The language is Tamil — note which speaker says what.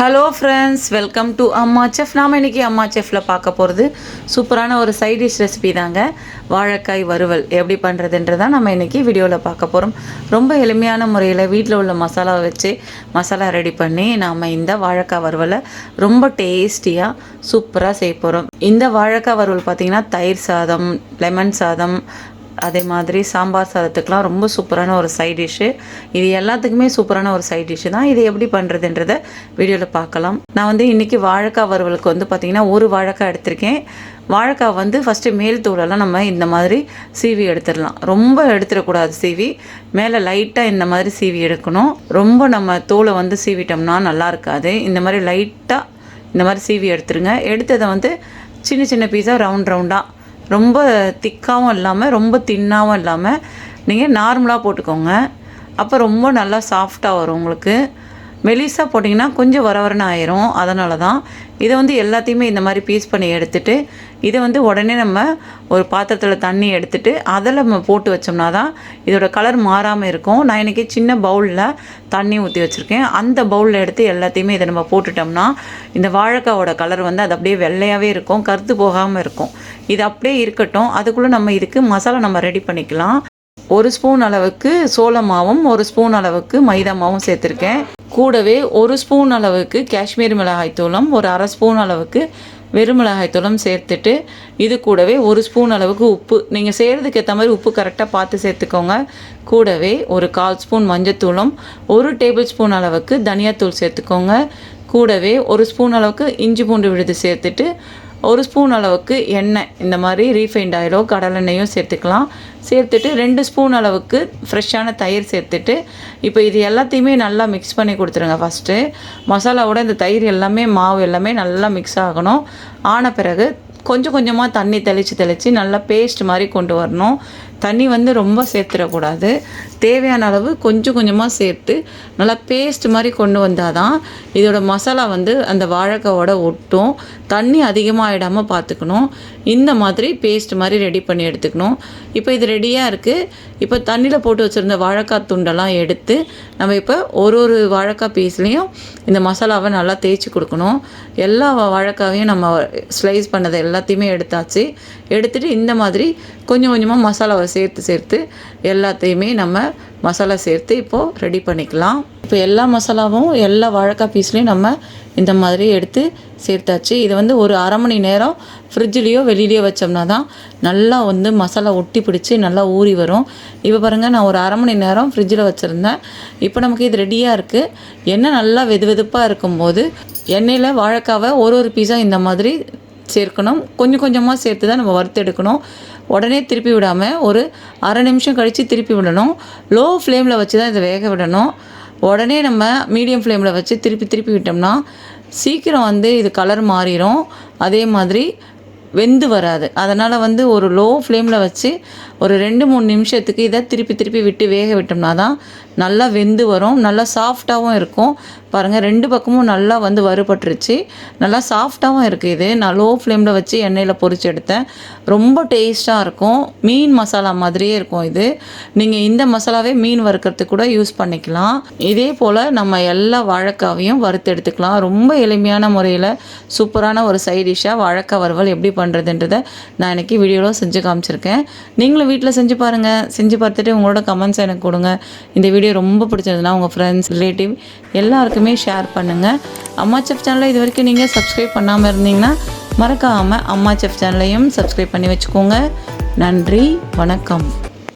Speaker 1: Hello friends welcome to Amma chef நாம் இன்றைக்கி அம்மா செஃப்பில் பார்க்க போகிறது சூப்பரான ஒரு சைட் டிஷ் ரெசிபி தாங்க. வாழைக்காய் வறுவல். எப்படி பண்ணுறதுன்றதான் நம்ம இன்றைக்கி வீடியோவில் பார்க்க போகிறோம் ரொம்ப எளிமையான முறையில் வீட்டில் உள்ள மசாலாவை வச்சு மசாலா ரெடி பண்ணி நாம் இந்த வாழைக்காய் வறுவலை ரொம்ப டேஸ்டியாக சூப்பராக செய்ய போகிறோம் இந்த வாழைக்காய் வறுவல் பார்த்திங்கன்னா தயிர் சாதம் லெமன் சாதம் அதே மாதிரி சாம்பார் சாதத்துக்கெலாம் ரொம்ப சூப்பரான ஒரு சைட் டிஷ்ஷு இது எல்லாத்துக்குமே சூப்பரான ஒரு சைட் டிஷ்ஷு தான். இது எப்படி பண்ணுறதுன்றத வீடியோவில் பார்க்கலாம். நான் வந்து இன்றைக்கி வாழைக்காய் வறுவலுக்கு வந்து பார்த்திங்கன்னா ஒரு வாழைக்காய் எடுத்திருக்கேன். வாழைக்காய் வந்து ஃபஸ்ட்டு மேல் தூளெல்லாம் நம்ம இந்த மாதிரி சீவி எடுத்துடலாம். ரொம்ப எடுத்துடக்கூடாது சீவி. மேலே லைட்டாக இந்த மாதிரி சீவி எடுக்கணும். ரொம்ப நம்ம தோலை வந்து சீவிட்டோம்னா நல்லா இருக்காது. இந்த மாதிரி லைட்டாக இந்த மாதிரி சீவி எடுத்துருங்க. எடுத்ததை வந்து சின்ன சின்ன பீஸாக ரவுண்ட் ரவுண்டாக ரொம்ப திக்காகவும் இல்லாமல் ரொம்ப தின்னாகவும் இல்லாமல் நீங்கள் நார்மலாக போட்டுக்கோங்க. அப்போ ரொம்ப நல்லா சாஃப்டாக வரும் உங்களுக்கு. மெலிசாக போட்டிங்கன்னா கொஞ்சம் வரவரன்னு ஆயிரும். அதனால தான் இதை வந்து எல்லாத்தையுமே இந்த மாதிரி பீஸ் பண்ணி எடுத்துட்டு இதை வந்து உடனே நம்ம ஒரு பாத்திரத்தில் தண்ணி எடுத்துகிட்டு அதில் நம்ம போட்டு வச்சோம்னா தான் இதோட கலர் மாறாமல் இருக்கும். நான் இன்றைக்கி சின்ன பவுலில் தண்ணி ஊற்றி வச்சுருக்கேன். அந்த பவுலில் எடுத்து எல்லாத்தையுமே இதை நம்ம போட்டுட்டோம்னா இந்த வாழைக்காவோட கலர் வந்து அது அப்படியே வெள்ளையாகவே இருக்கும் கருத்து போகாமல் இருக்கும். இது அப்படியே இருக்கட்டும். அதுக்குள்ளே நம்ம இதுக்கு மசாலா நம்ம ரெடி பண்ணிக்கலாம். ஒரு ஸ்பூன் அளவுக்கு சோளமாவும் ஒரு ஸ்பூன் அளவுக்கு மைதா மாவும் சேர்த்துருக்கேன். கூடவே ஒரு ஸ்பூன் அளவுக்கு காஷ்மீர் மிளகாய் தூளம் ஒரு அரை ஸ்பூன் அளவுக்கு வெறும் மிளகாய் சேர்த்துட்டு இது கூடவே ஒரு ஸ்பூன் அளவுக்கு உப்பு. நீங்கள் செய்கிறதுக்கு ஏற்ற மாதிரி உப்பு கரெக்டாக பார்த்து சேர்த்துக்கோங்க. கூடவே ஒரு கால் ஸ்பூன் மஞ்சத்தூளும் ஒரு டேபிள் ஸ்பூன் அளவுக்கு தனியாத்தூள் சேர்த்துக்கோங்க. கூடவே ஒரு ஸ்பூன் அளவுக்கு இஞ்சி பூண்டு விழுது சேர்த்துட்டு ஒரு ஸ்பூன் அளவுக்கு எண்ணெய் இந்த மாதிரி ரீஃபைண்ட் ஆயிலோ கடலெண்ணெயோ சேர்த்துக்கலாம். சேர்த்துட்டு ரெண்டு ஸ்பூன் அளவுக்கு ஃப்ரெஷ்ஷான தயிர் சேர்த்துட்டு இப்போ இது எல்லாத்தையுமே நல்லா மிக்ஸ் பண்ணி கொடுத்துருங்க ஃபஸ்ட்டு மசாலாவோட இந்த தயிர் எல்லாமே மாவு எல்லாமே நல்லா மிக்ஸ் ஆகணும். ஆன பிறகு கொஞ்சம் கொஞ்சமாக தண்ணி தெளித்து தெளித்து நல்லா பேஸ்ட் மாதிரி கொண்டு வரணும். தண்ணி வந்து ரொம்ப சேர்த்துடக்கூடாது. தேவையான அளவு கொஞ்சம் கொஞ்சமாக சேர்த்து நல்லா பேஸ்ட் மாதிரி கொண்டு வந்தால் தான் இதோட மசாலா வந்து அந்த வாழைக்காவோட ஒட்டும். தண்ணி அதிகமாக ஆகிடாமல் பார்த்துக்கணும். இந்த மாதிரி பேஸ்ட் மாதிரி ரெடி பண்ணி எடுத்துக்கணும். இப்போ இது ரெடியாக இருக்குது இப்போ தண்ணியில் போட்டு வச்சுருந்த வாழைக்காய் துண்டெல்லாம் எடுத்து நம்ம இப்போ ஒரு ஒரு வாழைக்காய் பீஸ்லேயும் இந்த மசாலாவை நல்லா தேய்ச்சி கொடுக்கணும். எல்லா வாழைக்காவையும் நம்ம ஸ்லைஸ் பண்ணதை எல்லாத்தையுமே எடுத்தாச்சு. எடுத்துகிட்டு இந்த மாதிரி கொஞ்சம் கொஞ்சமாக மசாலாவை சேர்த்து சேர்த்து எல்லாத்தையுமே நம்ம மசாலா சேர்த்து இப்போது ரெடி பண்ணிக்கலாம். இப்போ எல்லா மசாலாவும் எல்லா வாழைக்காய் பீஸ்லேயும் நம்ம இந்த மாதிரி எடுத்து சேர்த்தாச்சு. இது வந்து ஒரு அரை மணி நேரம் ஃப்ரிட்ஜ்லேயோ வெளியிலையோ வச்சோம்னா தான் நல்லா வந்து மசாலா ஒட்டி பிடிச்சி நல்லா ஊறி வரும். இப்போ பாருங்கள் நான் ஒரு அரை மணி நேரம் ஃப்ரிட்ஜில் வச்சுருந்தேன். இப்போ நமக்கு இது ரெடியாக இருக்குது எண்ணெய் நல்லா வெது வெதுப்பாக இருக்கும்போது எண்ணெயில் வாழைக்காவை ஒரு ஒரு பீஸாக இந்த மாதிரி சேர்க்கணும். கொஞ்சம் கொஞ்சமாக சேர்த்து தான் நம்ம வறுத்து எடுக்கணும். உடனே திருப்பி விடாமல் ஒரு அரை நிமிஷம் கழித்து திருப்பி விடணும். லோ ஃப்ளேமில் வச்சு தான் இதை வேக விடணும். உடனே நம்ம மீடியம் ஃப்ளேமில் வச்சு திருப்பி திருப்பி விட்டோம்னா சீக்கிரம் வந்து இது கலர் மாறிடும் அதே மாதிரி வெந்து வராது. அதனால் வந்து ஒரு லோ ஃப்ளேமில் வச்சு ஒரு ரெண்டு மூணு நிமிஷத்துக்கு இதை திருப்பி திருப்பி விட்டு வேக விட்டோம்னா தான் நல்லா வெந்து வரும். நல்லா சாஃப்டாகவும் இருக்கும். பாருங்கள் ரெண்டு பக்கமும் நல்லா வந்து வறுபட்டுருச்சு. நல்லா சாஃப்டாகவும் இருக்குது இது. நான் லோ ஃப்ளேமில் வச்சு எண்ணெயில் பொறிச்சு எடுத்தேன். ரொம்ப டேஸ்ட்டாக இருக்கும். மீன் மசாலா மாதிரியே இருக்கும் இது. நீங்கள் இந்த மசாலாவே மீன் வறுக்கிறதுக்கு கூட யூஸ் பண்ணிக்கலாம். இதே போல் நம்ம எல்லா வாழைக்காவையும் வறுத்து எடுத்துக்கலாம். ரொம்ப எளிமையான முறையில் சூப்பரான ஒரு சைட் டிஷ்ஷாக வாழைக்காய் வறுவல் எப்படி பண்ணுறதுன்றதை நான் இன்றைக்கி வீடியோவில் செஞ்சு காமிச்சிருக்கேன். நீங்களும் வீட்டில் செஞ்சு பாருங்கள் செஞ்சு பார்த்துட்டு உங்களோட கமெண்ட்ஸ் எனக்கு கொடுங்க. இந்த வீடியோ ரொம்ப பிடிச்சிருந்ததுன்னா உங்கள் ஃப்ரெண்ட்ஸ் ரிலேட்டிவ் எல்லாருக்குமே ஷேர் பண்ணுங்கள் அம்மா செஃப் சேனலை இது வரைக்கும் நீங்கள் சப்ஸ்கிரைப் பண்ணாமல் இருந்தீங்கன்னா மறக்காமல் அம்மா செஃப் சேனலையும் சப்ஸ்கிரைப் பண்ணி வச்சுக்கோங்க. நன்றி வணக்கம்.